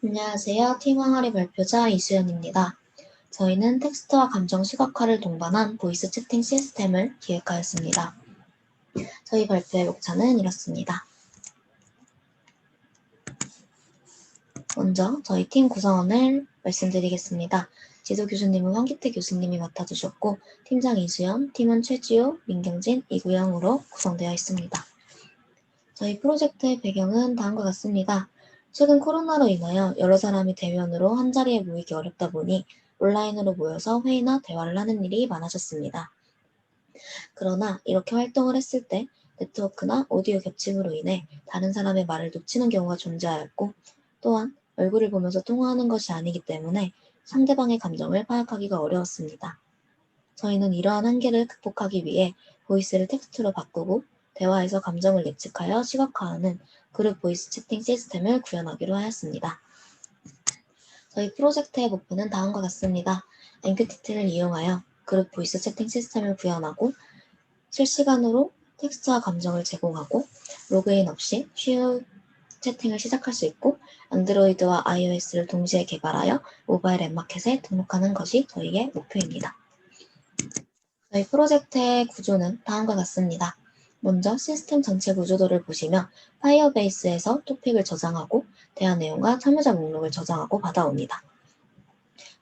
안녕하세요. 팀 항아리 발표자 이수연입니다. 저희는 텍스트와 감정 시각화를 동반한 보이스 채팅 시스템을 기획하였습니다. 저희 발표의 목차는 이렇습니다. 먼저 저희 팀 구성원을 말씀드리겠습니다. 지도 교수님은 황기태 교수님이 맡아주셨고 팀장 이수연, 팀원 최지호, 민경진, 이구영으로 구성되어 있습니다. 저희 프로젝트의 배경은 다음과 같습니다. 최근 코로나로 인하여 여러 사람이 대면으로 한자리에 모이기 어렵다 보니 온라인으로 모여서 회의나 대화를 하는 일이 많아졌습니다. 그러나 이렇게 활동을 했을 때 네트워크나 오디오 겹침으로 인해 다른 사람의 말을 놓치는 경우가 존재하였고 또한 얼굴을 보면서 통화하는 것이 아니기 때문에 상대방의 감정을 파악하기가 어려웠습니다. 저희는 이러한 한계를 극복하기 위해 보이스를 텍스트로 바꾸고 대화에서 감정을 예측하여 시각화하는 그룹 보이스 채팅 시스템을 구현하기로 하였습니다. 저희 프로젝트의 목표는 다음과 같습니다. MQTT를 이용하여 그룹 보이스 채팅 시스템을 구현하고 실시간으로 텍스트와 감정을 제공하고 로그인 없이 쉬운 채팅을 시작할 수 있고 안드로이드와 iOS를 동시에 개발하여 모바일 앱 마켓에 등록하는 것이 저희의 목표입니다. 저희 프로젝트의 구조는 다음과 같습니다. 먼저 시스템 전체 구조도를 보시면 파이어베이스에서 토픽을 저장하고 대화 내용과 참여자 목록을 저장하고 받아옵니다.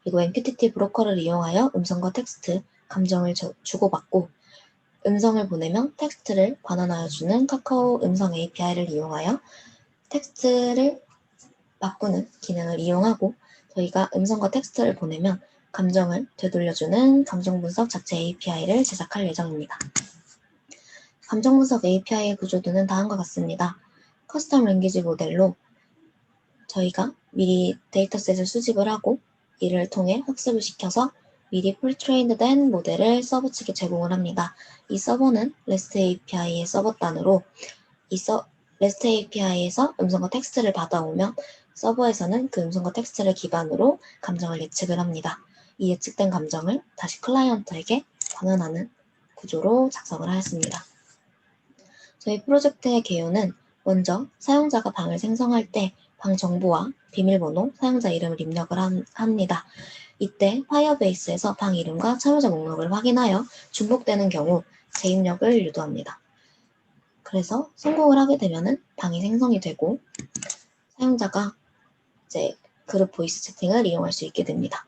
그리고 MQTT 브로커를 이용하여 음성과 텍스트, 감정을 주고받고 음성을 보내면 텍스트를 반환하여 주는 카카오 음성 API를 이용하여 텍스트를 바꾸는 기능을 이용하고 저희가 음성과 텍스트를 보내면 감정을 되돌려주는 감정 분석 자체 API를 제작할 예정입니다. 감정 분석 API의 구조도는 다음과 같습니다. 커스텀 랭귀지 모델로 저희가 미리 데이터셋을 수집을 하고 이를 통해 학습을 시켜서 미리 프리트레인드 된 모델을 서버 측에 제공을 합니다. 이 서버는 REST API의 서버 단으로 이 서, REST API에서 음성과 텍스트를 받아오면 서버에서는 그 음성과 텍스트를 기반으로 감정을 예측을 합니다. 이 예측된 감정을 다시 클라이언트에게 반환하는 구조로 작성을 하였습니다. 저희 프로젝트의 개요는 먼저 사용자가 방을 생성할 때 방 정보와 비밀번호, 사용자 이름을 입력을 합니다. 이때 파이어베이스에서 방 이름과 참여자 목록을 확인하여 중복되는 경우 재입력을 유도합니다. 그래서 성공을 하게 되면은 방이 생성이 되고 사용자가 이제 그룹 보이스 채팅을 이용할 수 있게 됩니다.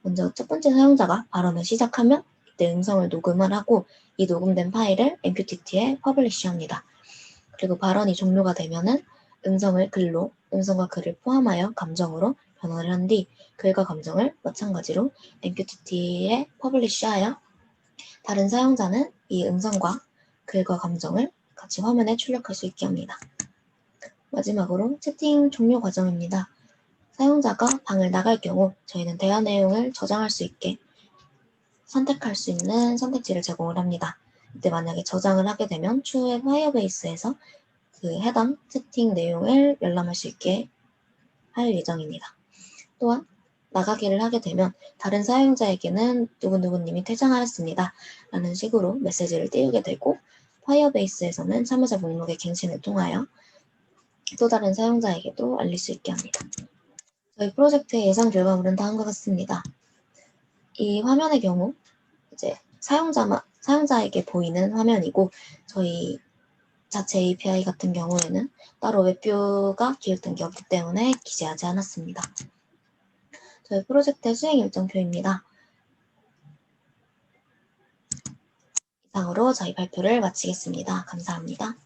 먼저 첫 번째 사용자가 발언을 시작하면 이때 음성을 녹음을 하고 이 녹음된 파일을 MQTT에 퍼블리시합니다. 그리고 발언이 종료가 되면은 음성을 글로, 음성과 글을 포함하여 감정으로 변화를 한뒤 글과 감정을 마찬가지로 MQTT에 퍼블리시하여 다른 사용자는 이 음성과 글과 감정을 같이 화면에 출력할 수 있게 합니다. 마지막으로 채팅 종료 과정입니다. 사용자가 방을 나갈 경우 저희는 대화 내용을 저장할 수 있게 선택할 수 있는 선택지를 제공을 합니다. 이때 만약에 저장을 하게 되면 추후에 파이어베이스에서 그 해당 채팅 내용을 열람할 수 있게 할 예정입니다. 또한 나가기를 하게 되면 다른 사용자에게는 누구누구님이 퇴장하였습니다. 라는 식으로 메시지를 띄우게 되고 파이어베이스에서는 참여자 목록의 갱신을 통하여 또 다른 사용자에게도 알릴 수 있게 합니다. 저희 프로젝트의 예상 결과물은 다음과 같습니다. 이 화면의 경우 이제 사용자만 사용자에게 보이는 화면이고 저희 자체 API 같은 경우에는 따로 웹뷰가 기획된 게 없기 때문에 기재하지 않았습니다. 저희 프로젝트의 수행 일정표입니다. 이상으로 저희 발표를 마치겠습니다. 감사합니다.